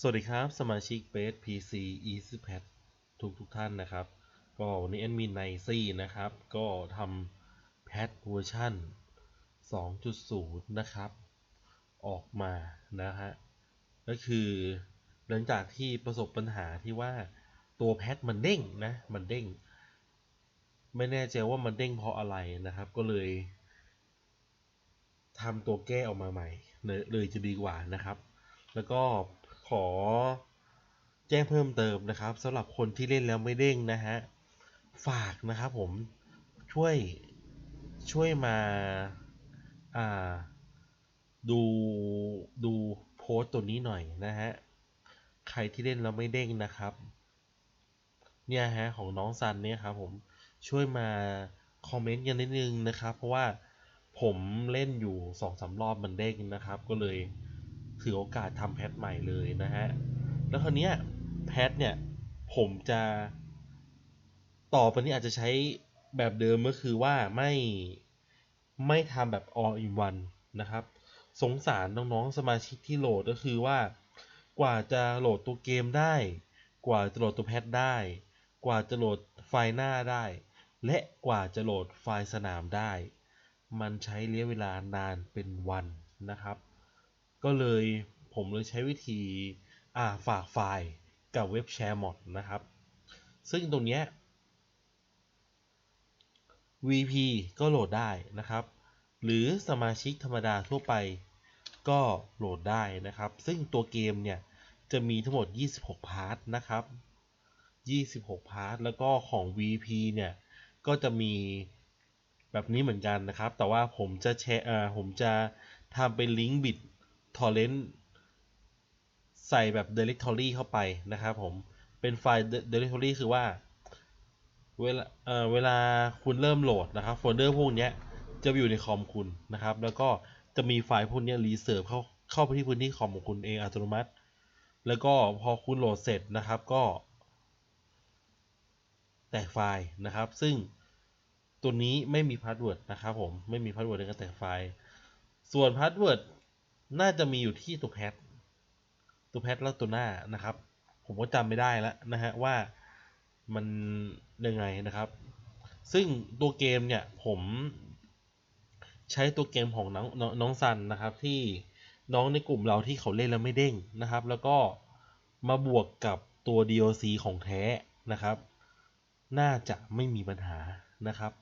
สวัสดีครับสมาชิกเบส PC Easy Pad ทุกทุกท่านนะครับ ก็วันนี้แอดมินไนซี่นะครับ ก็ทำแพทเวอร์ชัน2.0 นะครับ ออกมานะฮะ ก็คือหลังจากที่ประสบปัญหาที่ว่าตัวแพทมันเด้งนะ มันเด้ง ไม่แน่ใจว่ามันเด้งเพราะอะไรนะครับ ก็เลยทำตัวแก้ออกมาใหม่เลยจะดีกว่านะครับ แล้วก็ ขอแจ้งเพิ่มเติมนะครับสำหรับคนที่เล่นแล้วไม่เด้งนะฮะ ฝากนะครับผมช่วยช่วยมาอ่าดูดูโพสต์ตัวนี้หน่อยนะฮะ ใครที่เล่นแล้วไม่เด้งนะครับ เนี่ยฮะของน้องซันเนี่ยครับผมช่วยมาคอมเมนต์กันนิดนึงนะครับ เพราะว่าผมเล่นอยู่สองสารอบมันเด้งนะครับ ก็เลย ถือโอกาสทำแพทใหม่เลยนะฮะ แล้วคราวนี้แพทเนี่ย ผมจะต่อไปนี้อาจจะใช้แบบเดิมก็คือว่าไม่ไม่ทำแบบ all in one นะครับ สงสารน้องๆสมาชิกที่โหลดก็คือว่ากว่าจะโหลดตัวเกมได้ กว่าจะโหลดตัวแพทได้ กว่าจะโหลดไฟล์หน้าได้ และกว่าจะโหลดไฟล์สนามได้ มันใช้ระยะเวลานานเป็นวันนะครับ ก็เลยผมเลยใช้วิธีอ่าฝากไฟล์กับเว็บแชร์มอดนะครับ ซึ่งตรงนี้ VP ก็โหลดได้นะครับ หรือสมาชิกธรรมดาทั่วไปก็โหลดได้นะครับ ซึ่งตัวเกมเนี่ยจะมีทั้งหมด 26 พาร์ทนะครับ 26 พาร์ท แล้วก็ของ VP เนี่ย ก็จะมีแบบนี้เหมือนกันนะครับ แต่ว่าผมจะแชร์ผมจะทำเป็นลิงก์บิด torrent ใส่แบบ directory เข้าไปนะครับผม เป็นไฟล์ directory คือว่า เวลาเอ่อเวลาคุณเริ่มโหลดนะครับโฟลเดอร์พวกนี้จะอยู่ในคอมคุณนะครับ แล้วก็จะมีไฟล์พวกนี้รีเซิร์ฟเข้าเข้าไปที่พื้นที่คอมของคุณเองอัตโนมัติ แล้วก็พอคุณโหลดเสร็จนะครับก็ แตกไฟล์นะครับ ซึ่งตัวนี้ไม่มีพาสเวิร์ดนะครับผมไม่มีพาสเวิร์ดในการแตกไฟล์ ส่วนพาสเวิร์ด น่าจะมีอยู่ที่ตัวแพทตัวแพทแล้วตัวหน้านะครับ ผมก็จำไม่ได้แล้วนะฮะว่ามันยังไงนะครับ ซึ่งตัวเกมเนี่ยผมใช้ตัวเกมของน้องน้องน้องซันนะครับ ที่น้องในกลุ่มเราที่เขาเล่นแล้วไม่เด้งนะครับ แล้วก็มาบวกกับตัว DLC ของแท้นะครับ น่าจะไม่มีปัญหานะครับ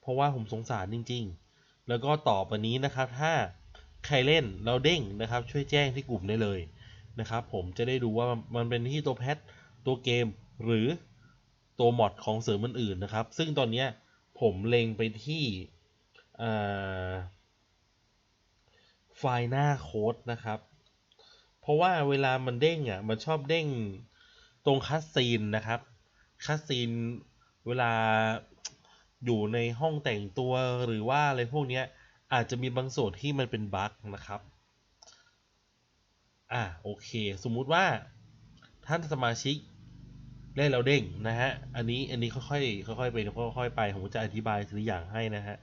เพราะว่าผมสงสารจริง ๆ แล้วก็ต่อไปนี้นะครับถ้า ใครเล่นเราเด้งนะครับ ช่วยแจ้งที่กลุ่มได้เลยนะครับ ผมจะได้ดูว่ามันเป็นที่ตัวแพทตัวเกมหรือตัวมอดของเสริมอื่นๆนะครับ ซึ่งตอนนี้ผมเล็งไปที่ไฟล์หน้าโค้ดนะครับ เพราะว่าเวลามันเด้งอะมันชอบเด้งตรงคัสซีนนะครับคัสซีนเวลาอยู่ในห้องแต่งตัวหรือว่าอะไรพวกนี้ อาจจะมีบางส่วนที่มันเป็นบั๊กนะครับ อะโอเค สมมุติว่าท่านสมาชิกเล่นเราเด้งนะฮะ อันนี้อันนี้ค่อยๆค่อยๆไปค่อยๆไป ผมจะอธิบายทีละอย่างให้นะฮะ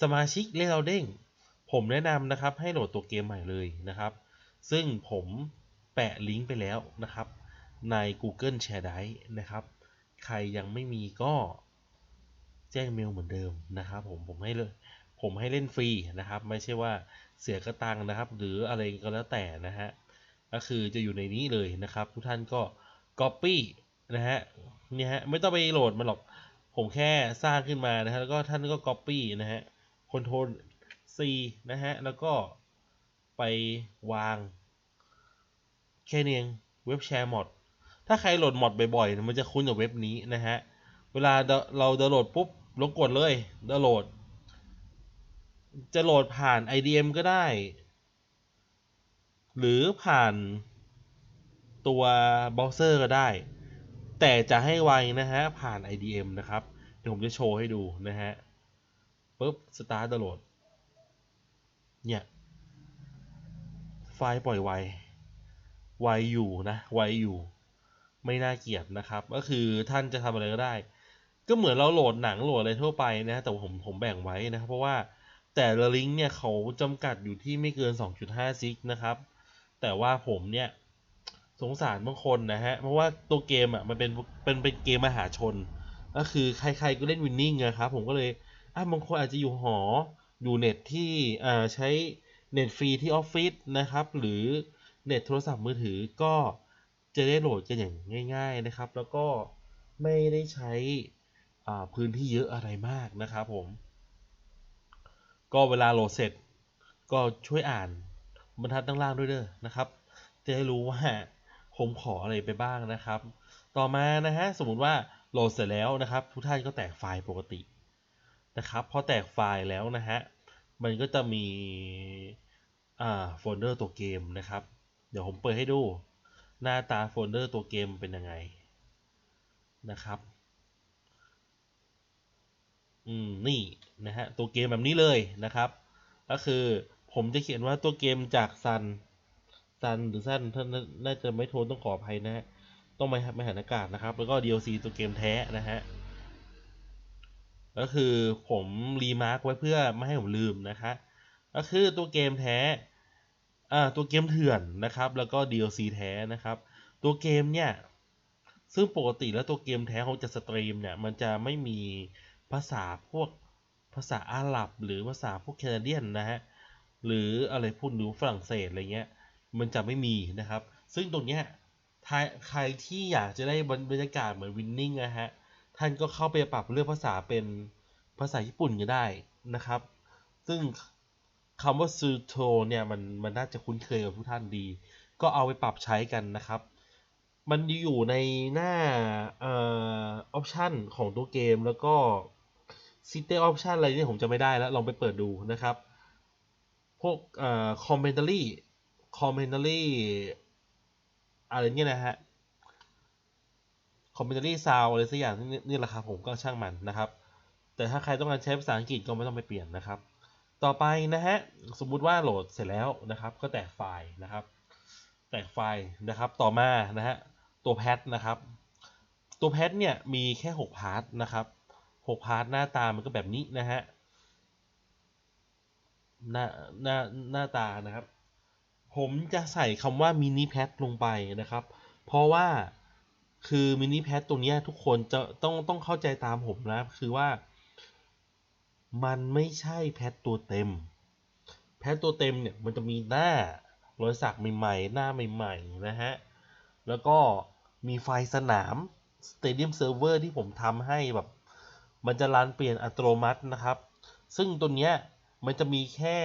สมาชิกเล่นเราเด้ง ผมแนะนำนะครับให้โหลดตัวเกมใหม่เลยนะครับ ซึ่งผมแปะลิงก์ไปแล้วนะครับ ใน Google Share Drive นะครับ ใครยังไม่มีก็แจ้งเมลเหมือนเดิมนะครับผมผมให้เลย ผมให้เล่นฟรีนะครับ ไม่ใช่ว่าเสียกระตังนะครับ หรืออะไรก็แล้วแต่นะฮะก็คือจะอยู่ในนี้เลยนะครับ ทุกท่านก็ Copy นะฮะเนี่ยฮะไม่ต้องไปโหลดมันหรอก ผมแค่สร้างขึ้นมานะฮะแล้วก็ท่านก็ Copy นะฮะ Ctrl C นะฮะแล้วก็ไปวางแค่นี้เองเว็บแชร์มอดถ้าใครโหลดมอดบ่อยๆ มันจะคุ้นกับเว็บนี้นะฮะ เวลาเราดาวน์โหลดปุ๊บลงกดเลยดาวน์โหลด จะโหลดผ่าน IDM ก็ได้ หรือผ่านตัวเบราว์เซอร์ก็ได้ แต่จะให้ไวนะฮะ ผ่าน IDM นะครับ เดี๋ยวผมจะโชว์ให้ดูนะฮะปุ๊บ start download เนี่ย ไฟล์ปล่อยไว ไวอยู่นะ ไวอยู่ ไม่น่าเกลียดนะครับ ก็คือท่านจะทำอะไรก็ได้ ก็เหมือนเราโหลดหนังโหลดอะไรทั่วไปนะ แต่ผมผมแบ่งไว้นะครับเพราะว่า แต่ละลิงก์เนี่ยเขาจำกัดอยู่ที่ไม่เกิน 2.5 ซิกนะครับ แต่ว่าผมเนี่ยสงสารบางคนนะฮะ เพราะว่าตัวเกมอะมันเป็นเป็นเป็นเกมมหาชน ก็คือใครๆก็เล่นวินนิ่งอะครับผมก็เลยอะบางคนอาจจะอยู่หออยู่เน็ตที่อ่าใช้เน็ตฟรีที่ออฟฟิศนะครับ หรือเน็ตโทรศัพท์มือถือก็จะได้โหลดกันอย่างง่าย ๆนะครับ แล้วก็ไม่ได้ใช้อ่าพื้นที่เยอะอะไรมากนะครับผม ก็เวลาโหลดเสร็จ ก็ช่วยอ่านบรรทัดด้านล่างด้วยเด้อนะครับ จะได้รู้ว่าผมขออะไรไปบ้างนะครับ ต่อมานะฮะสมมติว่าโหลดเสร็จแล้วนะครับ ทุกท่านก็แตกไฟล์ปกตินะครับพอแตกไฟล์แล้วนะฮะมันก็จะมีอ่าโฟลเดอร์ตัวเกมนะครับ เดี๋ยวผมเปิดให้ดู หน้าตาโฟลเดอร์ตัวเกมเป็นยังไงนะครับ อืมนี่นะฮะตัวเกมแบบนี้เลยนะครับ ก็คือผมจะเขียนว่าตัวเกมจากซันซันหรือซันท่านน่าจะไม่โทนต้องขออภัยนะฮะต้องไม่ไม่หันอากาศนะครับ แล้วก็ DLC ตัวเกมแท้นะฮะก็คือผมรีมาร์กไว้เพื่อไม่ให้ผมลืมนะคะก็คือตัวเกมแท้อ่าตัวเกมเถื่อนนะครับ แล้วก็ DLC แท้นะครับ ตัวเกมเนี่ย ซึ่งปกติแล้วตัวเกมแท้ของจะสตรีมเนี่ย มันจะไม่มี ภาษาพวกภาษาอาหรับหรือภาษาพวกแคนาเดียนนะฮะหรืออะไรพูดหรือฝรั่งเศสอะไรเงี้ยมันจะไม่มีนะครับ ซึ่งตรงเนี้ยใครที่อยากจะได้บรรยากาศเหมือนวินนิ่งนะฮะท่านก็เข้าไปปรับเลือกภาษาเป็นภาษาญี่ปุ่นก็ได้นะครับ ซึ่งคำว่าซูโทเนี่ยมันมันน่าจะคุ้นเคยกับทุกท่านดี ก็เอาไปปรับใช้กันนะครับ มันอยู่ในหน้าออปชันของตัวเกมแล้วก็ System Option อะไรนี่ผมจะไม่ได้แล้ว ลองไปเปิดดูนะครับ พวกเอ่อ Commentary Commentary อะไรเงี้ยนะฮะ Commentary Sound อะไรสักอย่างนี่นี่แหละครับผมก็ช่างมันนะครับ แต่ถ้าใครต้องการใช้ภาษาอังกฤษก็ไม่ต้องไปเปลี่ยนนะครับ ต่อไปนะฮะ สมมุติว่าโหลดเสร็จแล้วนะครับ ก็แตกไฟล์นะครับ แตกไฟล์นะครับ ต่อมานะฮะ ตัวแพทนะครับ ตัวแพทเนี่ยมีแค่ 6 พาร์ทนะครับ 6พาร์ทหน้าตามันก็แบบนี้นะฮะหน้าหน้าหน้าตานะครับ ผมจะใส่คำว่ามินิแพทลงไปนะครับ เพราะว่าคือมินิแพทตรงนี้ทุกคนจะต้องต้องเข้าใจตามผมนะ คือว่า มันไม่ใช่แพทตัวเต็ม แพทตัวเต็มเนี่ยมันจะมีหน้ารอยสักใหม่ๆ หน้าใหม่ๆนะฮะ แล้วก็มีไฟสนาม Stadium Server ที่ผมทำให้แบบ มันจะรันเปลี่ยนอัตโนมัตินะครับ ซึ่งตัวเนี้ยมันจะมีแค่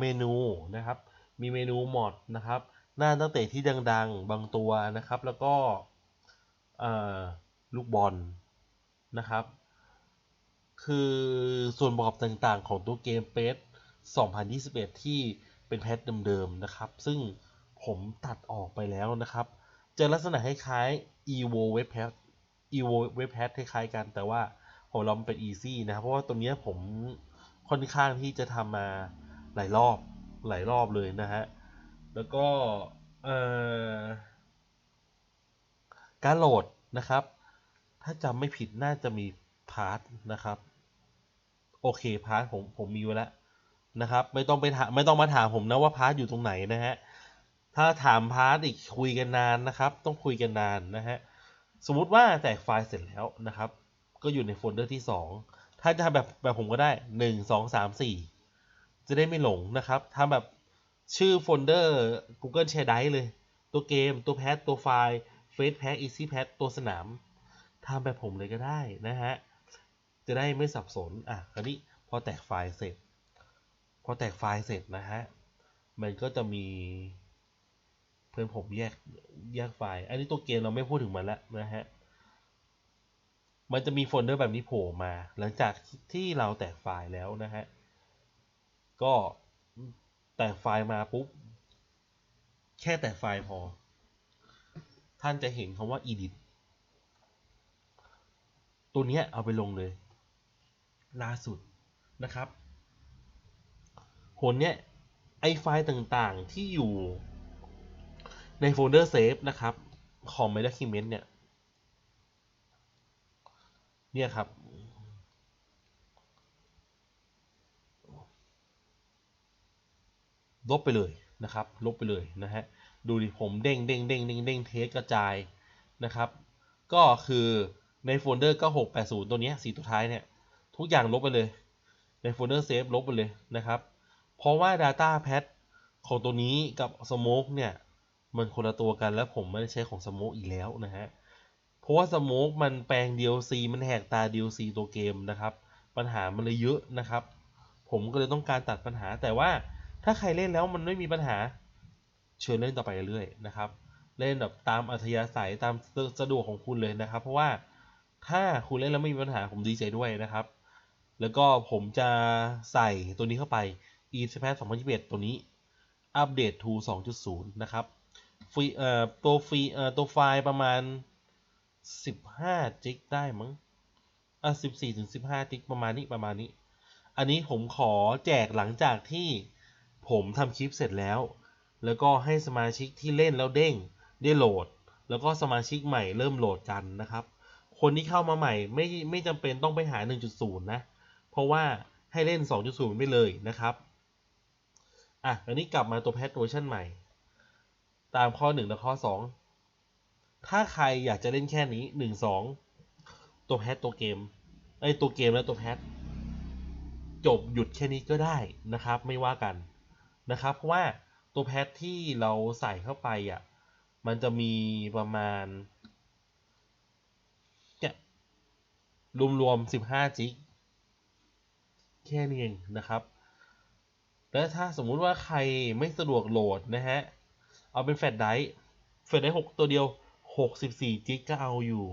เมนูนะครับ มีเมนูหมดนะครับ หน้าตั้งแต่ที่ดังๆ บางตัวนะครับ แล้วก็ลูกบอลนะครับ คือส่วนประกอบต่างๆของตัวเกมเปส2021 ที่เป็นแพทเดิมๆนะครับ ซึ่งผมตัดออกไปแล้วนะครับ จะลักษณะคล้ายๆ evo web pad evo web pad คล้ายๆกันแต่ว่า ของเราเป็น easy นะครับเพราะว่าตัวนี้ผมค่อนข้างที่จะทำมาหลายรอบหลายรอบเลยนะฮะ แล้วก็การโหลดนะครับ ถ้าจำไม่ผิดน่าจะมีพาร์ทนะครับ โอเคพาร์ทผมผมมีไว้แล้วนะครับ ไม่ต้องไปถามไม่ต้องมาถามผมนะว่าพาร์ทอยู่ตรงไหนนะฮะ ถ้าถามพาร์ทอีกคุยกันนานนะครับ ต้องคุยกันนานนะฮะ สมมุติว่าแตกไฟล์เสร็จแล้วนะครับ ก็อยู่ในโฟลเดอร์ที่ 2 ถ้าจะทำแบบแบบผมก็ได้ 1 2 3 4 จะได้ไม่หลงนะครับทำแบบชื่อโฟลเดอร์ Google Share Drive เลย ตัวเกม ตัวแพท ตัวไฟล์ Face Pack Easy Pack ตัวสนามทำแบบผมเลยก็ได้นะฮะ จะได้ไม่สับสน อะ คราวนี้พอแตกไฟล์เสร็จ พอแตกไฟล์เสร็จนะฮะ มันก็จะมีเพื่อนผมแยกแยกไฟล์ อันนี้ตัวเกมเราไม่พูดถึงมันแล้วนะฮะ มันจะมีโฟลเดอร์แบบนี้โผล่มา หลังจากที่เราแตกไฟล์แล้วนะฮะ ก็แตกไฟล์มาปุ๊บ แค่แตกไฟล์พอ ท่านจะเห็นคำว่า edit ตัวนี้เอาไปลงเลย ล่าสุดนะครับผลเนี้ยไอไฟล์ต่างๆที่อยู่ในโฟลเดอร์เซฟนะครับ ของ m y Document เนี่ย เนี่ยครับ ลบไปเลยนะครับ ลบไปเลยนะฮะ ดูดิผมเด้งเด้งเด้งเด้งเด้งเทสกระจายนะครับ ก็คือในโฟลเดอร์ 9680 ตัวนี้สีตัวท้ายเนี่ย ทุกอย่างลบไปเลย ในโฟลเดอร์เซฟลบไปเลยนะครับ เพราะว่า Data Pad ของตัวนี้กับ Smoke เนี่ย มันคนละตัวกันแล้วผมไม่ได้ใช้ของ Smoke อีกแล้วนะฮะ เพราะว่า Smoke มันแปลง DLC มันแหกตา DLC ตัวเกมนะครับ ปัญหามันเลยเยอะนะครับ ผมก็เลยต้องการตัดปัญหา แต่ว่าถ้าใครเล่นแล้วมันไม่มีปัญหา เชิญเล่นต่อไปเรื่อยๆนะครับ เล่นแบบตามอัธยาศัยตามสะดวกของคุณเลยนะครับ เพราะว่าถ้าคุณเล่นแล้วไม่มีปัญหาผมดีใจด้วยนะครับ แล้วก็ผมจะใส่ตัวนี้เข้าไป e s p a d 2021 ตัวนี้อัปเดต to 2.0 นะครับฟรีเอ่อตัวฟรีเอ่อตัวไฟล์ประมาณ 15จิกได้มั้งอะ14ถึง15จิกประมาณนี้ประมาณนี้ อันนี้ผมขอแจกหลังจากที่ผมทำคลิปเสร็จแล้ว แล้วก็ให้สมาชิกที่เล่นแล้วเด้งได้โหลด แล้วก็สมาชิกใหม่เริ่มโหลดกันนะครับ คนที่เข้ามาใหม่ไม่ไม่จำเป็นต้องไปหา 1.0 นะ เพราะว่าให้เล่น 2.0 ไปเลยนะครับ อะ อันนี้กลับมาตัวแพทเวอร์ชันใหม่ ตามข้อ 1 และข้อ 2 ถ้าใครอยากจะเล่นแค่นี้1 2ตัวแพทตัวเกมไอตัวเกมและตัวแพทจบหยุดแค่นี้ก็ได้นะครับ ไม่ว่ากันนะครับ เพราะว่าตัวแพทที่เราใส่เข้าไปอะมันจะมีประมาณเนี่ยรวมๆ15จิกแค่นี้เองนะครับ แล้วถ้าสมมุติว่าใครไม่สะดวกโหลดนะฮะ เอาเป็นแฟลชไดรฟ์แฟลชไดรฟ์6ตัวเดียว 64จิกก็เอาอยู่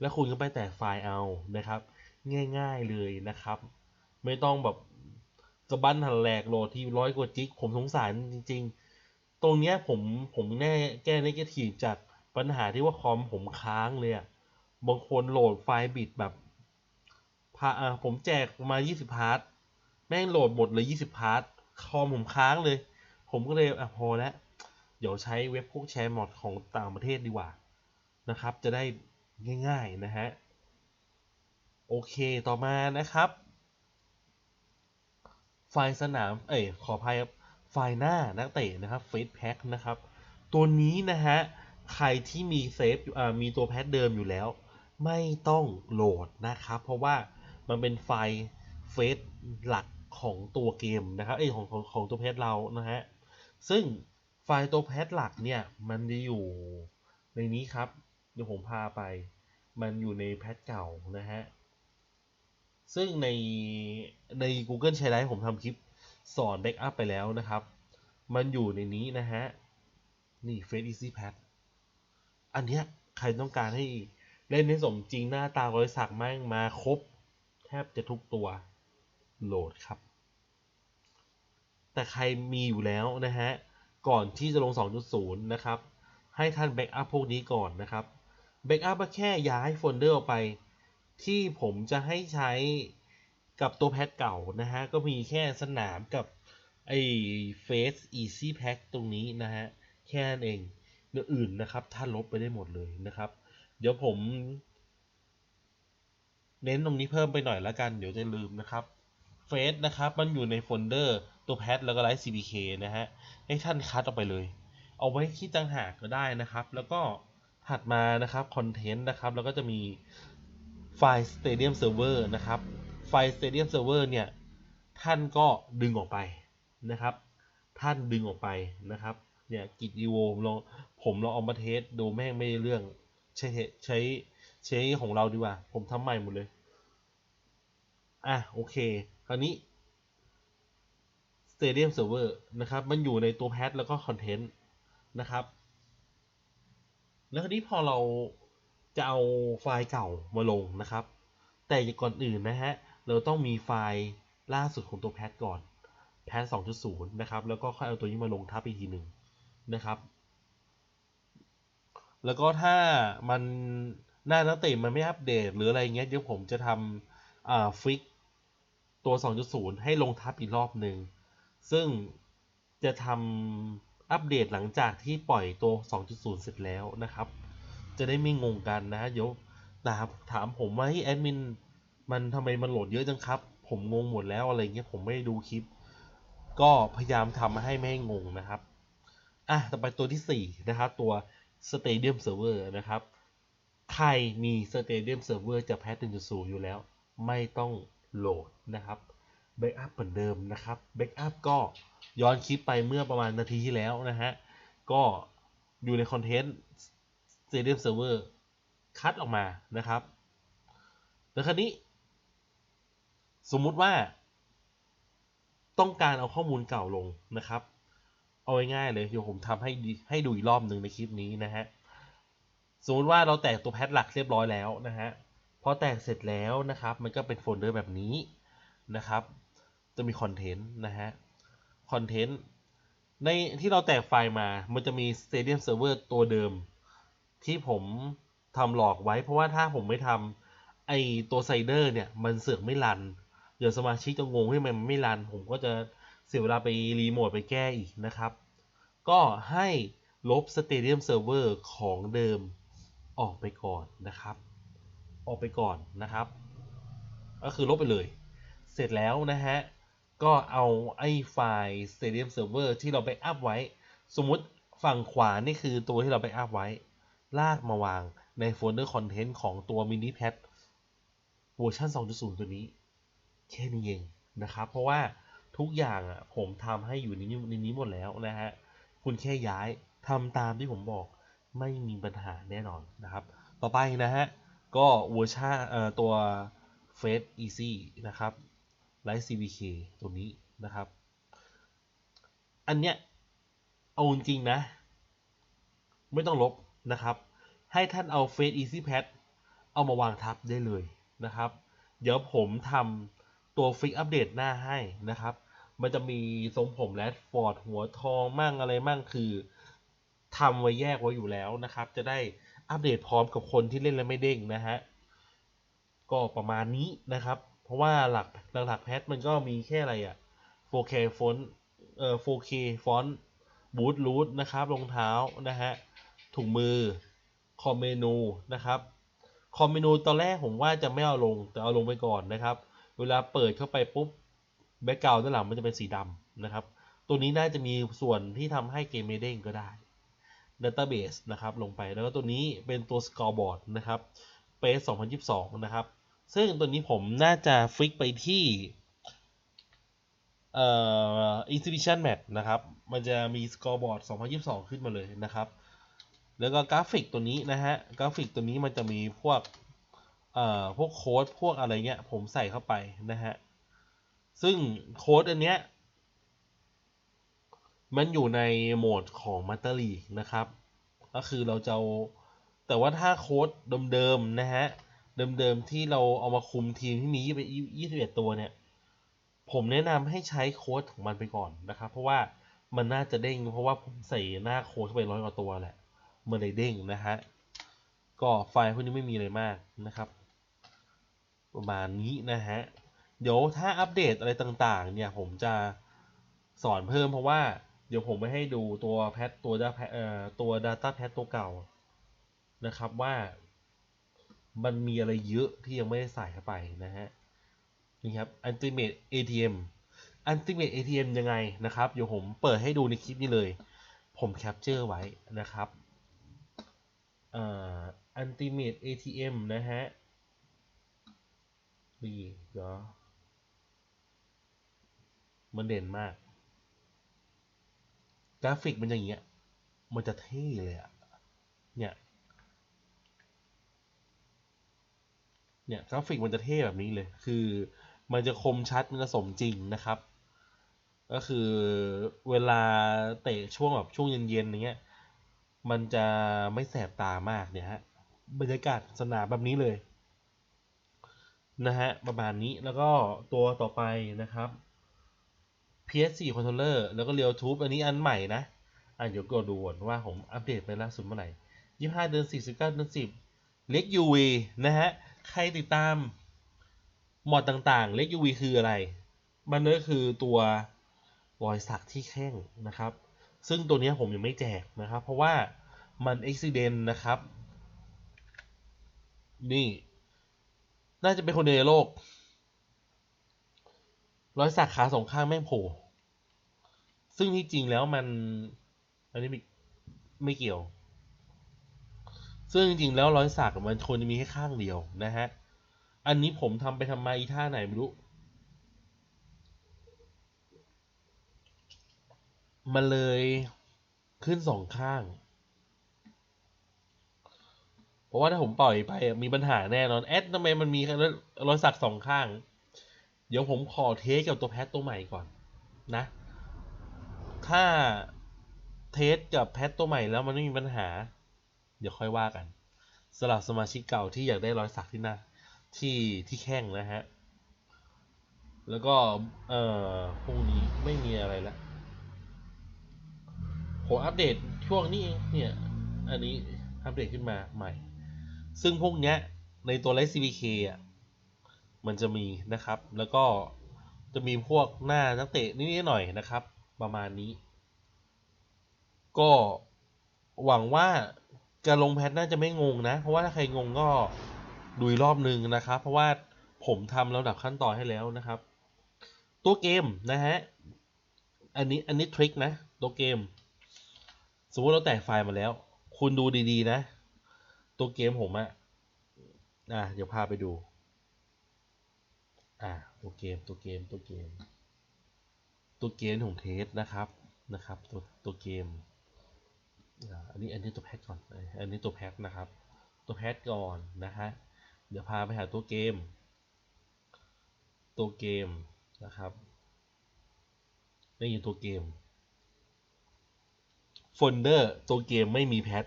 แล้วคุณก็ไปแตกไฟล์เอานะครับ ง่ายๆเลยนะครับ ไม่ต้องแบบกระบั้นหันแหลกโหลดที่ร้อยกว่าจิกผมสงสารจริง ๆ ตรงเนี้ยผมผมแน่แก้ในกทีจากปัญหาที่ว่าคอมผมค้างเลยอะบางคนโหลดไฟล์บิตแบบพาผมแจกมา20พาร์ทแม่งโหลดหมดเลย20พาร์ทคอมผมค้างเลย ผมก็เลยอะพอแล้ว เดี๋ยวใช้เว็บพวกแชร์มอดของต่างประเทศดีกว่า นะครับ จะได้ง่ายๆนะฮะ โอเคต่อมานะครับ ไฟล์สนาม เอ้ยขออภัยไฟล์หน้านักเตะนะครับเฟซแพ็คนะครับ ตัวนี้นะฮะ ใครที่มีเซฟอ่ามีตัวแพทเดิมอยู่แล้ว ไม่ต้องโหลดนะครับ เพราะว่ามันเป็นไฟล์เฟซหลักของตัวเกมนะครับเอ้ยของของของตัวแพทเรานะฮะ ซึ่งไฟล์ตัวแพทหลักเนี่ย มันจะอยู่ในนี้ครับ เดี๋ยวผมพาไป มันอยู่ในแพทเก่านะฮะ ซึ่งในใน Google ใช้ได้ผมทำคลิปสอนแบ็กอัพไปแล้วนะครับ มันอยู่ในนี้นะฮะ นี่ Face Easy Pad อันเนี้ยใครต้องการให้เล่นให้สมจริงหน้าตารอยสักแม่งมาครบ แทบจะทุกตัวโหลดครับ แต่ใครมีอยู่แล้วนะฮะ ก่อนที่จะลง 2.0 นะครับ ให้ท่านแบ็กอัพพวกนี้ก่อนนะครับ แบ็กอัพก็แค่ย้ายโฟลเดอร์ออกไป ที่ผมจะให้ใช้กับตัวแพทเก่านะฮะ ก็มีแค่สนามกับไอ้ Face Easy Pack ตรงนี้นะฮะ แค่นั้นเองเรื่ออื่นนะครับท่านลบไปได้หมดเลยนะครับ เดี๋ยวผม เน้นตรงนี้เพิ่มไปหน่อยละกัน เดี๋ยวจะลืมนะครับเฟซนะครับ มันอยู่ในโฟลเดอร์ตัวแพทแล้วก็ไลฟ์ CPK นะฮะ ให้ท่านคัดออกไปเลย เอาไว้ที่ต่างหากก็ได้นะครับ แล้วก็ ถัดมานะครับคอนเทนต์นะครับ แล้วก็จะมีไฟล์ Stadium Server นะครับ ไฟล์ Stadium Server เนี่ย ท่านก็ดึงออกไปนะครับ ท่านดึงออกไปนะครับ เนี่ยกิจอีโวลองผมลองเอามาเทสดูแม่งไม่ได้เรื่องใช้ใช้ใช้ของเราดีกว่า ผมทำใหม่หมดเลย อะ โอเค คราวนี้ Stadium Server นะครับ มันอยู่ในตัวแพทแล้วก็คอนเทนต์นะครับ แล้วคราวนี้พอเราจะเอาไฟล์เก่ามาลงนะครับ แต่ก่อนอื่นนะฮะ เราต้องมีไฟล์ล่าสุดของตัวแพทก่อน แพท 2.0 นะครับ แล้วก็ค่อยเอาตัวนี้มาลงทับอีกทีหนึ่งนะครับ แล้วก็ถ้ามันหน้านักเตะมันไม่อัปเดต หรืออะไรเงี้ย เดี๋ยวผมจะทำอ่าฟิกตัว 2.0 ให้ลงทับอีกรอบหนึ่ง ซึ่งจะทำ อัปเดตหลังจากที่ปล่อยตัว 2.0 เสร็จแล้วนะครับ จะได้ไม่งงกันนะเดี๋ยวนะครับถามผมว่าแอดมินมันทำไมมันโหลดเยอะจังครับ ผมงงหมดแล้วอะไรเงี้ยผมไม่ดูคลิป ก็พยายามทำมาให้ไม่ให้งงนะครับอะต่อไปตัวที่ 4 นะครับ ตัว Stadium Server นะครับ ใครมี Stadium Server จะแพท1.0 อยู่แล้ว ไม่ต้องโหลดนะครับ แบ็กอัพเหมือนเดิมนะครับแบ็กอัพก็ย้อนคลิปไปเมื่อประมาณนาทีที่แล้วนะฮะ ก็อยู่ในคอนเทนต์ Stadium Server คัดออกมานะครับ แล้วคราวนี้ สมมุติว่า ต้องการเอาข้อมูลเก่าลงนะครับ เอาง่ายๆเลยเดี๋ยวผมทำให้ให้ดูอีกรอบหนึ่งในคลิปนี้นะฮะ สมมติว่าเราแตกตัวแพทหลักเรียบร้อยแล้วนะฮะ พอแตกเสร็จแล้วนะครับ มันก็เป็นโฟลเดอร์แบบนี้นะครับ จะมีคอนเทนต์นะฮะคอนเทนต์ในที่เราแตกไฟล์มา มันจะมี Stadium Server ตัวเดิม ที่ผมทำหลอกไว้ เพราะว่าถ้าผมไม่ทำไอตัวไซเดอร์เนี่ย มันเสือกไม่รัน เดี๋ยวสมาชิกจะงงให้มันไม่รัน ผมก็จะเสียเวลาไปรีโมทไปแก้อีกนะครับ ก็ให้ลบ Stadium Server ของเดิมออกไปก่อนนะครับ ออกไปก่อนนะครับ ก็คือลบไปเลย เสร็จแล้วนะฮะ ก็เอาไอ้ไฟล์ Stadium Server ที่เราไปอัพไว้ สมมุติฝั่งขวานี่คือตัวที่เราไปอัพไว้ ลากมาวางในโฟลเดอร์คอนเทนต์ของตัว mini p a d เวอร์ชัน2.0 ตัวนี้ แค่นี้เองนะครับ เพราะว่าทุกอย่างอะผมทำให้อยู่ในนี้ในนี้หมดแล้วนะฮะ คุณแค่ย้ายทำตามที่ผมบอกไม่มีปัญหาแน่นอนนะครับ ต่อไปนะฮะ ก็เวอร์ชันเอ่อตัว Face Easy นะครับ Light CVK ตัวนี้นะครับ อันเนี้ยเอาจริงนะ ไม่ต้องลบนะครับ ให้ท่านเอา Face Easy Pad เอามาวางทับได้เลยนะครับ เดี๋ยวผมทำตัวฟิกอัปเดตหน้าให้นะครับ มันจะมีทรงผมแรดฟอร์ดหัวทองมั่งอะไรมั่งคือทำไว้แยกไว้อยู่แล้วนะครับ จะได้อัปเดตพร้อมกับคนที่เล่นแล้วไม่เด้งนะฮะ ก็ประมาณนี้นะครับ เพราะว่าหลักหลักแพทมันก็มีแค่อะไรอะ 4K ฟอนต์เอ่อ 4K ฟอนต์บูทรูทนะครับรองเท้านะฮะถุงมือคอมเมนูนะครับคอมเมนูตอนแรกผมว่าจะไม่เอาลงแต่เอาลงไปก่อนนะครับ เวลาเปิดเข้าไปปุ๊บแบ็กกราวด์ด้านหลังมันจะเป็นสีดำนะครับ ตัวนี้น่าจะมีส่วนที่ทำให้เกมไม่เด้งก็ได้ Database นะครับลงไปแล้วก็ตัวนี้เป็นตัว Scoreboard นะครับ PES 2022 นะครับ ซึ่งตัวนี้ผมน่าจะฟิกไปที่เอ่อ Exhibition m a t นะครับ มันจะมี Scoreboard 2022 ขึ้นมาเลยนะครับ แล้วก็กราฟิกตัวนี้นะฮะ กราฟิกตัวนี้มันจะมีพวก เอ่อ พวกโค้ด พวกอะไรเงี้ย ผมใส่เข้าไปนะฮะ ซึ่งโค้ดอันเนี้ย มันอยู่ในโหมดของ Master League นะครับ ก็คือเราจะแต่ว่าถ้าโค้ดเดิมๆนะฮะ เดิมๆที่เราเอามาคุมทีมที่มี21ตัวเนี่ย ผมแนะนำให้ใช้โค้ดของมันไปก่อนนะครับ เพราะว่ามันน่าจะเด้ง เพราะว่าผมใส่หน้าโค้ดเข้าไปร้อยกว่าตัวแหละ มันเลยเด้งนะฮะ ก็ไฟล์พวกนี้ไม่มีอะไรมากนะครับ ประมาณนี้นะฮะ เดี๋ยวถ้าอัปเดตอะไรต่างๆ เนี่ยผมจะสอนเพิ่มเพราะว่าเดี๋ยวผมไม่ให้ดูตัวแพทตัวดาตัว Data Pad ตัวเก่านะครับว่า มันมีอะไรเยอะที่ยังไม่ได้ใส่เข้าไปนะฮะนี่ครับ Ultimate ATM Ultimate ATM ยังไงนะครับเดี๋ยวผมเปิดให้ดูในคลิปนี้เลย ผมแคปเจอร์ไว้นะครับอ่า Ultimate ATM นะฮะนี่เดี๋ยวมันเด่นมาก กราฟิกมันอย่างเงี้ย มันจะเท่เลยอะเนี่ย เนี่ยกราฟิกมันจะเท่แบบนี้เลย คือ มันจะคมชัดมันจะสมจริงนะครับ ก็คือเวลาเตะช่วงแบบช่วงเย็นๆอย่างเงี้ยมันจะไม่แสบตามากเนี่ยฮะบรรยากาศสนามแบบนี้เลยนะฮะประมาณนี้แล้วก็ตัวต่อไปนะครับ PS4 controller แล้วก็ Real Tube อันนี้อันใหม่นะอะเดี๋ยวก็ดูก่อนว่าผมอัปเดตไปล่าสุดเมื่อไหร่ 25 เดือน4 19เดือน 10 เล็ก UV นะฮะ ใครติดตามมอดต่างๆ เล็ก UV คืออะไร มันก็คือตัวรอยสักที่แข้งนะครับ ซึ่งตัวนี้ผมยังไม่แจกนะครับ เพราะว่ามันอุบิเหตุนะครับ นี่ น่าจะเป็นคนเดียวในโลก รอยสักขาสองข้างแม่งโผล่ ซึ่งที่จริงแล้วมัน อันนี้ไม่ไม่เกี่ยว ซึ่งจริงๆแล้วรอยสักมันควรจะมีแค่ข้างเดียวนะฮะ อันนี้ผมทำไปทำไมอีท่าไหนไม่รู้ มันเลยขึ้นสองข้าง เพราะว่าถ้าผมปล่อยไปมีปัญหาแน่นอนแอดทำไมมันมีรอยสักสองข้าง เดี๋ยวผมขอเทสกับตัวแพทตัวใหม่ก่อนนะ ถ้าเทสกับแพทตัวใหม่แล้วมันไม่มีปัญหา เดี๋ยวค่อยว่ากันสำหรับสมาชิกเก่าที่อยากได้รอยสักที่หน้าที่ที่แข้งนะฮะ แล้วก็เอ่อพรุ่งนี้ไม่มีอะไรแล้วผมอัปเดตช่วงนี้เองเนี่ย อันนี้อัปเดตขึ้นมาใหม่ ซึ่งพวกเนี้ยในตัวไลฟ์ CPK อะมันจะมีนะครับ แล้วก็จะมีพวกหน้านักเตะนิดหน่อยนะครับ ประมาณนี้ ก็หวังว่า การลงแพทน่าจะไม่งงนะ เพราะว่าถ้าใครงงก็ดูอีกรอบนึงนะครับ เพราะว่าผมทำลำดับขั้นตอนให้แล้วนะครับ ตัวเกมนะฮะ อันนี้อันนี้ทริคนะ ตัวเกม สมมติเราแตกไฟล์มาแล้ว คุณดูดีๆนะ ตัวเกมผมอะอะเดี๋ยวพาไปดู อะตัวเกมตัวเกมตัวเกม ตัวเกมของเทสนะครับนะครับ ตัวตัวเกม อันนี้อันนี้ตัวแพทก่อน อันนี้ตัวแพทนะครับ ตัวแพทก่อนนะฮะ เดี๋ยวพาไปหาตัวเกม ตัวเกมนะครับนี่ตัวเกม โฟลเดอร์ตัวเกมไม่มีแพท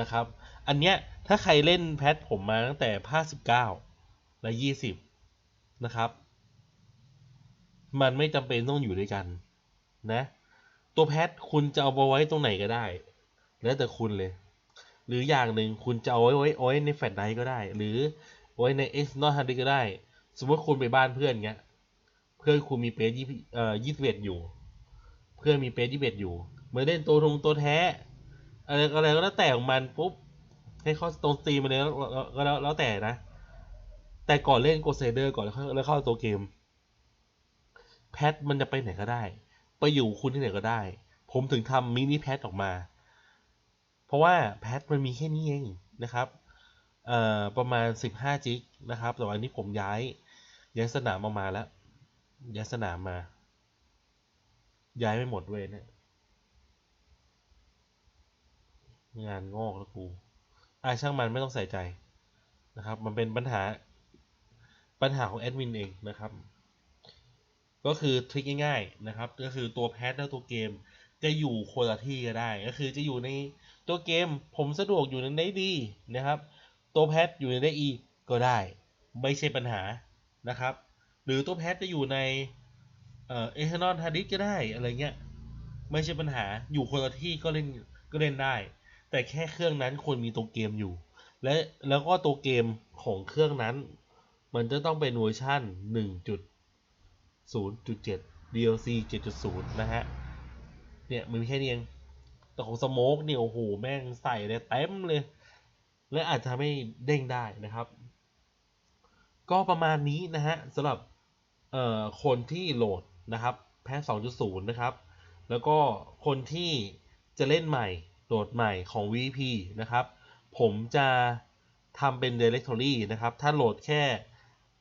นะครับ อันเนี้ยถ้าใครเล่นแพทผมมาตั้งแต่ภาค19และ20นะครับ มันไม่จำเป็นต้องอยู่ด้วยกันนะ ตัวแพทคุณจะเอาไปไว้ตรงไหนก็ได้ แล้วแต่คุณเลย หรืออย่างหนึ่งคุณจะเอาไว้ไว้ไว้ในแฟลชไดรฟ์ก็ได้ หรือไว้ใน external hard disk ก็ได้ สมมติคุณไปบ้านเพื่อนเงี้ย เพื่อนคุณมีเปซยี่เอ่อยี่สิบเอ็ดอยู่ เพื่อนมีเปซยี่สิบเอ็ดอยู่เหมือนเล่นตัวทงตัวแท้อะไรอะไรก็แล้วแต่ของมันปุ๊บให้เข้าตรงตีมาเลยแล้วแล้วแล้วแต่นะ แต่ก่อนเล่นโกเซเดอร์ก่อนแล้วแล้วเข้าตัวเกม แพทมันจะไปไหนก็ได้ ไปอยู่คุณที่ไหนก็ได้ ผมถึงทำมินิแพทออกมา เพราะว่าแพทมันมีแค่นี้เองนะครับประมาณ 15 จิกนะครับ แต่วันนี้ผมย้ายย้ายสนามออกมาแล้ว ย้ายสนามมา ย้ายไม่หมดเว้ยเนี่ยงานงอกแล้วกูอ่าช่างมันไม่ต้องใส่ใจนะครับ มันเป็นปัญหาปัญหาของแอดมินเองนะครับ ก็คือทริคง่ายๆนะครับ ก็คือตัวแพทและตัวเกมจะอยู่คนละที่ก็ได้ ก็คือจะอยู่ใน ตัวเกมผมสะดวกอยู่ในได้ดีนะครับ ตัวแพทอยู่ในได้อีก็ได้ ไม่ใช่ปัญหานะครับ หรือตัวแพทจะอยู่ในเอ่อ external hard disk ก็ได้อะไรเงี้ยไม่ใช่ปัญหาอยู่คนละที่ก็เล่นก็เล่นได้ แต่แค่เครื่องนั้นควรมีตัวเกมอยู่ และแล้วก็ตัวเกมของเครื่องนั้น มันจะต้องเป็นเวอร์ชัน1.0.7 DLC 7.0 นะฮะเนี่ยมันมีแค่นี้เอง แต่ของสโมกเนี่ยโอ้โหแม่งใส่เลยเต็มเลย และอาจจะทำให้เด้งได้นะครับ ก็ประมาณนี้นะฮะสำหรับเอ่อคนที่โหลดนะครับ แพท2.0 นะครับ แล้วก็คนที่จะเล่นใหม่โหลดใหม่ของ VP นะครับ ผมจะทำเป็น directory นะครับ ถ้าโหลดแค่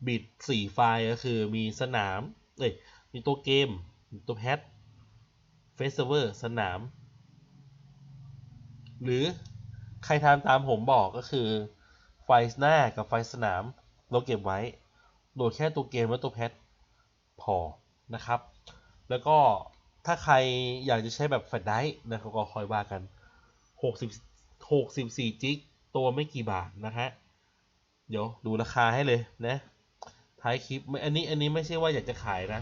บิต4ไฟล์ก็คือมีสนาม เอ้ย มีตัวเกมมีตัวแพทเฟสเซอร์สนาม หรือใครทำตามผมบอกก็คือ ไฟหน้ากับไฟสนาม เราเก็บไว้ โหลดแค่ตัวเกมและตัวแพทพอนะครับ แล้วก็ถ้าใครอยากจะใช้แบบแฟลชไดร์นะครับก็คอยว่ากัน 60 64จิกตัวไม่กี่บาทนะฮะ เดี๋ยวดูราคาให้เลยนะ ท้ายคลิปไม่อันนี้อันนี้ไม่ใช่ว่าอยากจะขายนะ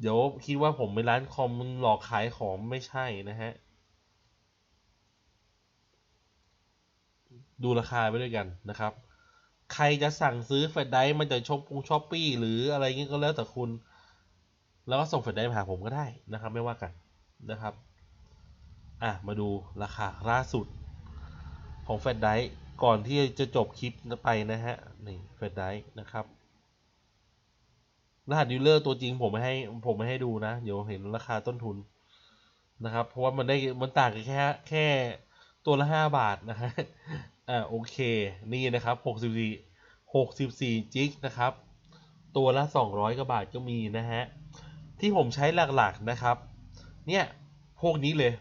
เดี๋ยวคิดว่าผมเป็นร้านคอมหลอกขายของไม่ใช่นะฮะ ดูราคาไปด้วยกันนะครับ ใครจะสั่งซื้อแฟลชไดร์มาจากช็อปปงช้อปปี้หรืออะไรเงี้ยก็แล้วแต่คุณ แล้วก็ส่งแฟลชไดร์มาหาผมก็ได้นะครับ ไม่ว่ากันนะครับ อะ มาดูราคาล่าสุดของแฟลชไดร์ก่อนที่จะจบคลิปไปนะฮะ นี่แฟลชไดร์นะครับ รหัสดีลเลอร์ตัวจริงผมไม่ให้ผมไม่ให้ดูนะ เดี๋ยวเห็นราคาต้นทุนนะครับ เพราะว่ามันได้มันต่างกันแค่แค่ตัวละห้าบาทนะฮะอ่าโอเค นี่นะครับหกสิบสี่หกสิบสี่จิกนะครับ ตัวละสองร้อยกว่าบาทก็มีนะฮะ ที่ผมใช้หลักๆนะครับ เนี่ยพวกนี้เลย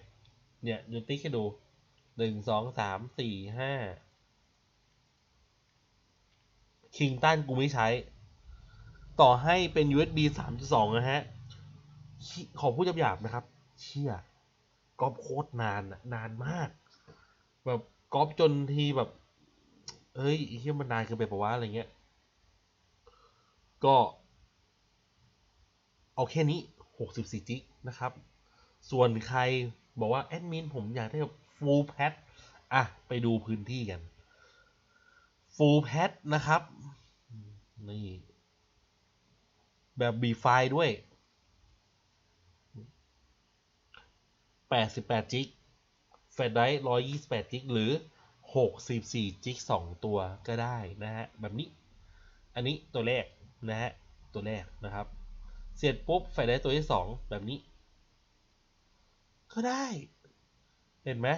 เนี่ยยูติ๊กให้ดูหนึ่งสองสามสี่ห้าคิงตันกูไม่ใช้ ต่อให้เป็น USB 3.2 นะฮะ ขอพูดหยาบๆนะครับ เชี่ยก๊อปโคตรนานอะนานมาก แบบก๊อปจนทีแบบเฮ้ยอ้เฮียมันนานเกินไปปะวะอะไรเงี้ย ก็เอาแค่นี้ 64จิกนะครับ ส่วนใครบอกว่า แอดมินผมอยากได้แบบ full path อะ ไปดูพื้นที่กัน full path นะครับ นี่ แบบบีไฟด้วย 88จิกแฟลชไดร์128จิกหรือ 64จิก2ตัวก็ได้นะฮะ แบบนี้ อันนี้ตัวแรกนะฮะ ตัวแรกนะครับ เสร็จปุ๊บแฟลชไดร์ตัวที่ 2 แบบนี้ ก็ได้ เห็นไหม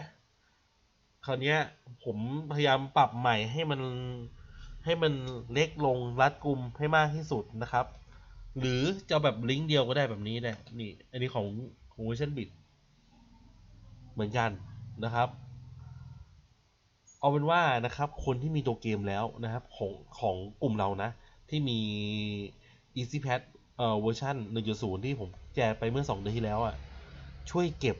คราวนี้ผมพยายามปรับใหม่ให้มันให้มันเล็กลงรัดกุมให้มากที่สุดนะครับ หรือจะแบบลิงก์เดียวก็ได้แบบนี้นะนี่ อันนี้ของของเวอร์ชันบิตเหมือนกันนะครับ เอาเป็นว่านะครับ คนที่มีตัวเกมแล้วนะครับ ของของกลุ่มเรานะ ที่มี EasyPad เอ่อเวอร์ชัน1.0 ที่ผมแจกไปเมื่อ 2 เดือนที่แล้วอะ่ะ ช่วยเก็บ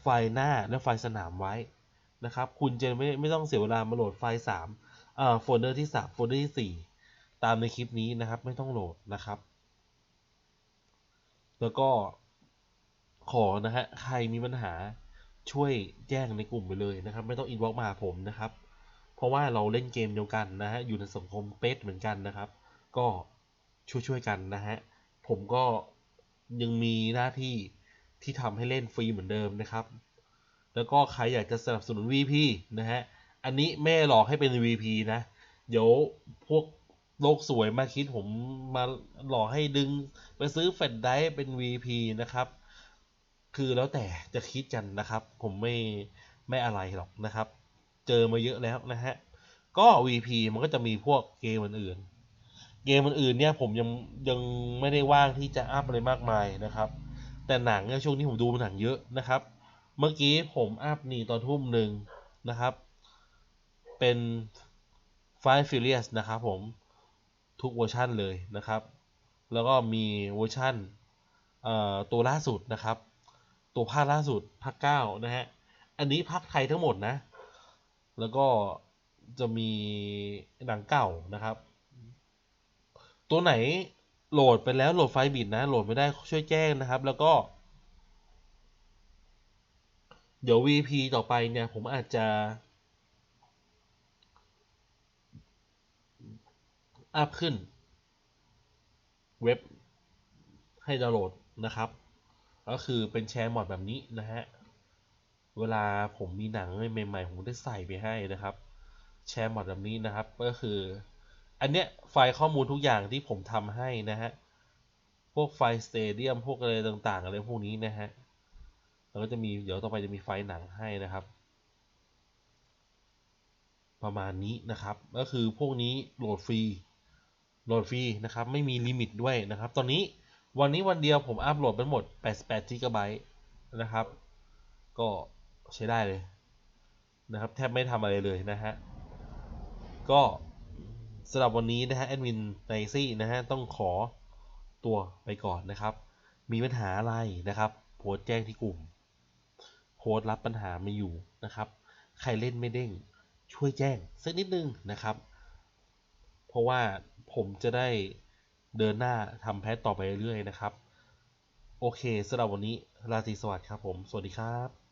ไฟล์หน้าและไฟล์สนามไว้นะครับ คุณจะไม่ไม่ต้องเสียเวลามาโหลดไฟล์3เอ่อโฟลเดอร์ที่ 3 โฟลเดอร์ที่ 4 ตามในคลิปนี้นะครับ ไม่ต้องโหลดนะครับ แล้วก็ขอนะฮะใครมีปัญหาช่วยแจ้งในกลุ่มไปเลยนะครับ ไม่ต้องอินบ็อกมาหาผมนะครับ เพราะว่าเราเล่นเกมเดียวกันนะฮะอยู่ในสังคมเป๊ะเหมือนกันนะครับ ก็ช่วยช่วยๆกันนะฮะผมก็ยังมีหน้าที่ที่ทำให้เล่นฟรีเหมือนเดิมนะครับ แล้วก็ใครอยากจะสนับสนุน VP นะฮะอันนี้แม่หลอกให้เป็น VP นะ เดี๋ยวพวก โลกสวยมาคิดผมมาหลอกให้ดึงไปซื้อแฟลชไดรฟ์เป็น VP นะครับ คือแล้วแต่จะคิดกันนะครับ ผมไม่ไม่อะไรหรอกนะครับ เจอมาเยอะแล้วนะฮะ ก็ VP มันก็จะมีพวกเกมอื่นๆเกมอื่นๆเนี่ยผมยังยังไม่ได้ว่างที่จะอัพอะไรมากมายนะครับ แต่หนังเนี่ยช่วงนี้ผมดูหนังเยอะนะครับ เมื่อกี้ผมอัพนี่ตอนทุ่มหนึ่งนะครับ เป็น Five Furious นะครับผม ทุกเวอร์ชันเลยนะครับ แล้วก็มีเวอร์ชันตัวล่าสุดนะครับ ตัวภาคล่าสุดภาคเก้านะฮะ อันนี้ภาคไทยทั้งหมดนะ แล้วก็จะมีหนังเก่านะครับ ตัวไหนโหลดไปแล้วโหลดไฟล์บิตนะ โหลดไม่ได้ช่วยแจ้งนะครับ แล้วก็ เดี๋ยว VP ต่อไปเนี่ยผมอาจจะ อัพขึ้น เว็บให้ดาวน์โหลดนะครับ ก็คือเป็นแชร์มอดแบบนี้นะฮะ เวลาผมมีหนังใหม่ๆ ผมได้ใส่ไปให้นะครับ แชร์มอดแบบนี้นะครับ ก็คือ อันเนี้ยไฟล์ข้อมูลทุกอย่างที่ผมทำให้นะฮะ พวกไฟล์สเตเดียมพวกอะไรต่างๆอะไรพวกนี้นะฮะ แล้วก็จะมีเดี๋ยวต่อไปจะมีไฟล์หนังให้นะครับประมาณนี้นะครับ ก็คือพวกนี้โหลดฟรี โหลดฟรีนะครับ ไม่มีลิมิตด้วยนะครับ ตอนนี้วันนี้วันเดียวผมอัพโหลดไปหมด 88 g b นะครับ ก็ใช้ได้เลยนะครับ แทบไม่ทำอะไรเลยนะฮะ ก็สำหรับวันนี้นะฮะแอดมินไนซี่นะฮะ ต้องขอตัวไปก่อนนะครับ มีปัญหาอะไรนะครับโพสต์แจ้งที่กลุ่มโพสต์รับปัญหาไม่อยู่นะครับ ใครเล่นไม่เด้งช่วยแจ้งสักนิดนึงนะครับ เพราะว่า ผมจะได้เดินหน้าทำแพทต่อไปเรื่อยๆนะครับ โอเคสำหรับวันนี้ราตรีสวัสดิ์ครับผม สวัสดีครับ